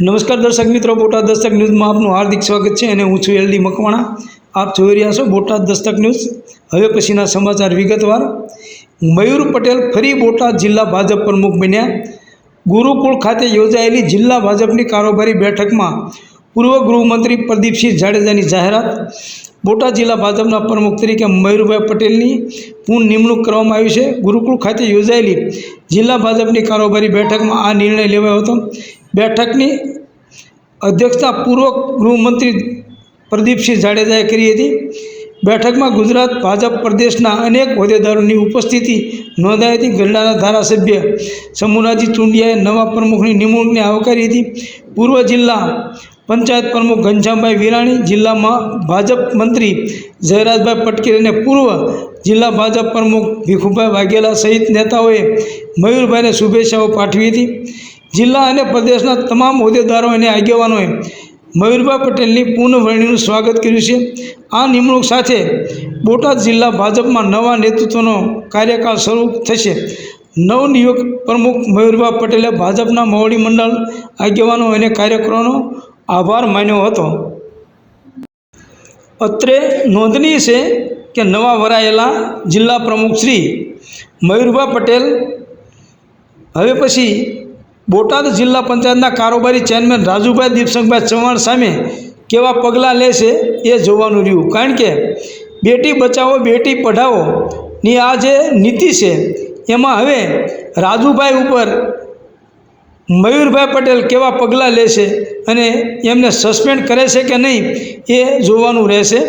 નમસ્કાર દર્શક મિત્રો, બોટાદ દસ્તક ન્યૂઝમાં આપનું હાર્દિક સ્વાગત છે અને હું છું એલડી મકવાણા. આપ જોઈ રહ્યા છો બોટાદ દસ્તક ન્યૂઝ. હવે પછીના સમાચાર વિગતવાર. મયુર પટેલ ફરી બોટાદ જિલ્લા ભાજપ પ્રમુખ બન્યા. ગુરુકુળ ખાતે યોજાયેલી જિલ્લા ભાજપની કારોબારી બેઠકમાં પૂર્વ ગૃહમંત્રી પ્રદીપસિંહ જાડેજાની જાહેરાત. બોટાદ જિલ્લા ભાજપના પ્રમુખ તરીકે મયુરભાઈ પટેલની પુન નિમણૂક કરવામાં આવી છે. ગુરુકુળ ખાતે યોજાયેલી જિલ્લા ભાજપની કારોબારી બેઠકમાં આ નિર્ણય લેવાયો હતો. બેઠકની અધ્યક્ષતા પૂર્વ ગૃહમંત્રી પ્રદીપસિંહ જાડેજાએ કરી હતી. બેઠકમાં ગુજરાત ભાજપ પ્રદેશના અનેક હોદ્દેદારોની ઉપસ્થિતિ નોંધાઈ હતી. ગઢડાના ધારાસભ્ય સમુરાજી ચુંડિયાએ નવા પ્રમુખની નિમણૂકને આવકારી હતી. પૂર્વ જિલ્લા પંચાયત પ્રમુખ ઘનશ્યામભાઈ વિરાણી, જિલ્લામાં ભાજપ મંત્રી જયરાજભાઈ પટકીર અને પૂર્વ જિલ્લા ભાજપ પ્રમુખ ભીખુભાઈ વાઘેલા સહિત નેતાઓએ મયુરભાઈને શુભેચ્છાઓ પાઠવી હતી. જિલ્લા અને પ્રદેશના તમામ હોદ્દેદારો અને આગેવાનોએ મયુરભાઈ પટેલની પુનઃવરણીનું સ્વાગત કર્યું છે. આ નિમણૂક સાથે બોટાદ જિલ્લા ભાજપમાં નવા નેતૃત્વનો કાર્યકાળ શરૂ થશે. નવનિયુક્ત પ્રમુખ મયુરભાઈ પટેલે ભાજપના મોવડી મંડળ આગેવાનો અને કાર્યકરોનો આભાર માન્યો હતો. અત્રે નોંધનીય છે કે નવા વરાયેલા જિલ્લા પ્રમુખ શ્રી મયુરભાઈ પટેલ હવે પછી બોટાદ જિલ્લા પંચાયતના કારોબારી ચેરમેન રાજુભાઈ દીપસંગભાઈ ચૌહાણ સામે કેવા પગલાં લેશે એ જોવાનું રહ્યું. કારણ કે બેટી બચાવો, બેટી પઢાઓ ની આ જે નીતિ છે, એમાં હવે રાજુભાઈ ઉપર મયુરભાઈ પટેલ કેવા પગલાં લેશે અને એમને સસ્પેન્ડ કરે છે કે નહીં એ જોવાનું રહેશે.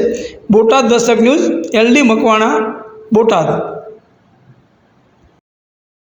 Botad Dastak news, LD Makwana, Botad.